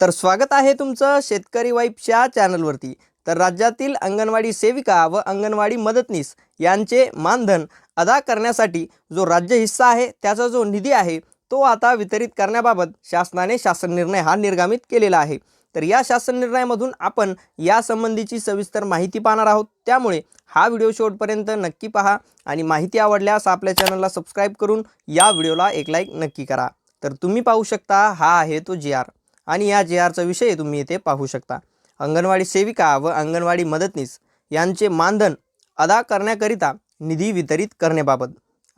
तर स्वागत आहे तुमचं शेतकरी वाईफच्या चॅनलवरती. तर राज्यातील अंगणवाडी सेविका व अंगणवाडी मदतनीस यांचे मानधन अदा करण्यासाठी जो राज्य हिस्सा आहे त्याचा जो निधी आहे तो आता वितरित करण्याबाबत शासनाने शासन निर्णय हा निर्गामित केलेला आहे. तर या शासन निर्णयामधून आपण यासंबंधीची सविस्तर माहिती पाहणार आहोत. त्यामुळे हा व्हिडिओ शेवटपर्यंत नक्की पहा आणि माहिती आवडल्यास आपल्या चॅनलला सबस्क्राईब करून या व्हिडिओला एक लाईक नक्की करा. तर तुम्ही पाहू शकता हा आहे तो जी आर आणि या जे आरचा विषय तुम्ही इथे पाहू शकता. अंगणवाडी सेविका व अंगणवाडी मदतनीस यांचे मानधन अदा करण्याकरिता निधी वितरित करण्याबाबत.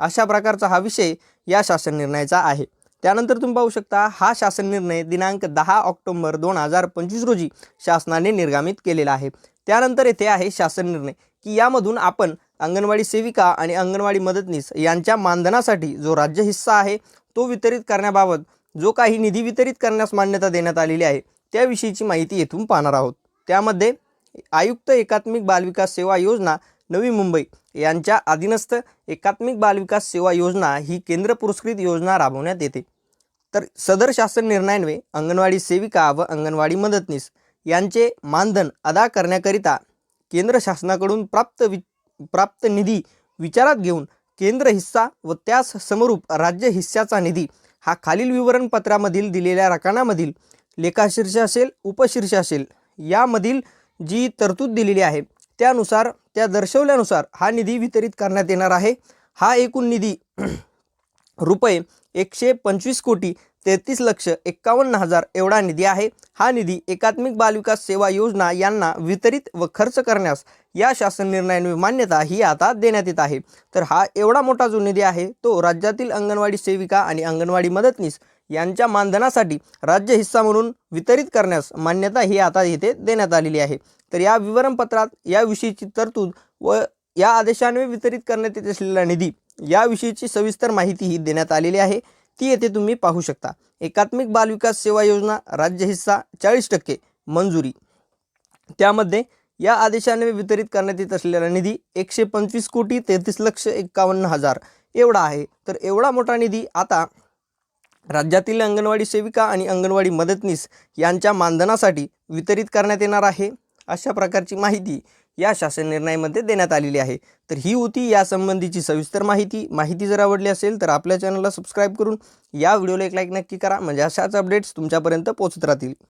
अशा प्रकारचा हा विषय या शासन निर्णयाचा आहे. त्यानंतर तुम्ही पाहू शकता हा शासन निर्णय दिनांक दहा ऑक्टोंबर दोन हजार पंचवीस रोजी शासनाने निर्गमित केलेला आहे. त्यानंतर येथे आहे शासन निर्णय की यामधून आपण अंगणवाडी सेविका आणि अंगणवाडी मदतनीस यांच्या मानधनासाठी जो राज्य हिस्सा आहे तो वितरित करण्याबाबत जो काही निधी वितरित करण्यास मान्यता देण्यात आलेली आहे त्याविषयीची माहिती येथून पाहणार आहोत. त्यामध्ये आयुक्त एकात्मिक बालविकास सेवा योजना नवी मुंबई यांच्या अधीनस्थ एकात्मिक बालविकास सेवा योजना ही केंद्र पुरस्कृत योजना राबवण्यात येते. तर सदर शासन निर्णयान्वये अंगणवाडी सेविका व अंगणवाडी मदतनीस यांचे मानधन अदा करण्याकरिता केंद्र शासनाकडून प्राप्त वि प्राप्त निधी विचारात घेऊन केंद्र हिस्सा व त्यास समरूप राज्य हिस्साचा निधी हा खालील विवरणपत्रामधील दिलेल्या रकानामधील लेखाशीर्ष असेल उपशीर्ष असेल यामधील जी तरतूद दिलेली आहे त्यानुसार त्या दर्शवल्यानुसार हा निधी वितरित करण्यात येणार आहे. हा एकूण निधी रुपये एकशे पंचवीस कोटी तेहतीस लक्ष एक्कावन्न हजार एवढा निधी आहे. हा निधी एकात्मिक बालविकास सेवा योजना यांना वितरित व खर्च करण्यास या शासन निर्णयाने मान्यता ही आता देण्यात येत आहे. तर हा एवढा मोठा जो निधी आहे तो राज्यातील अंगणवाडी सेविका आणि अंगणवाडी मदतनीस यांच्या मानधनासाठी राज्य हिस्सा म्हणून वितरित करण्यास मान्यता ही आता येथे देण्यात आलेली आहे. तर या विवरणपत्रात याविषयीची तरतूद व या आदेशाने वितरित करण्यात येत असलेला निधी याविषयीची सविस्तर माहिती ही देण्यात आलेली आहे. ती येथे तुम्ही पाहू शकता. एकात्मिक बालविकास सेवा योजना राज्य हिस्सा चाळीस टक्के मंजुरी. त्यामध्ये या आदेशाने वितरित करण्यात येत असलेला निधी एकशे पंचवीस कोटी तेहतीस लक्ष एक्कावन्न हजार एवढा आहे. तर एवढा मोठा निधी आता राज्यातील अंगणवाडी सेविका आणि अंगणवाडी मदतनीस यांच्या मानधनासाठी वितरित करण्यात येणार आहे. अशा प्रकारची माहिती या शासन निर्णयामध्ये देण्यात आलेली आहे. तर ही होती यासंबंधीची सविस्तर माहिती. माहिती जर आवडली असेल तर आपल्या चॅनलला सबस्क्राईब करून या व्हिडिओला एक लाईक नक्की करा. म्हणजे अशाच अपडेट्स तुमच्यापर्यंत पोहोचत राहतील.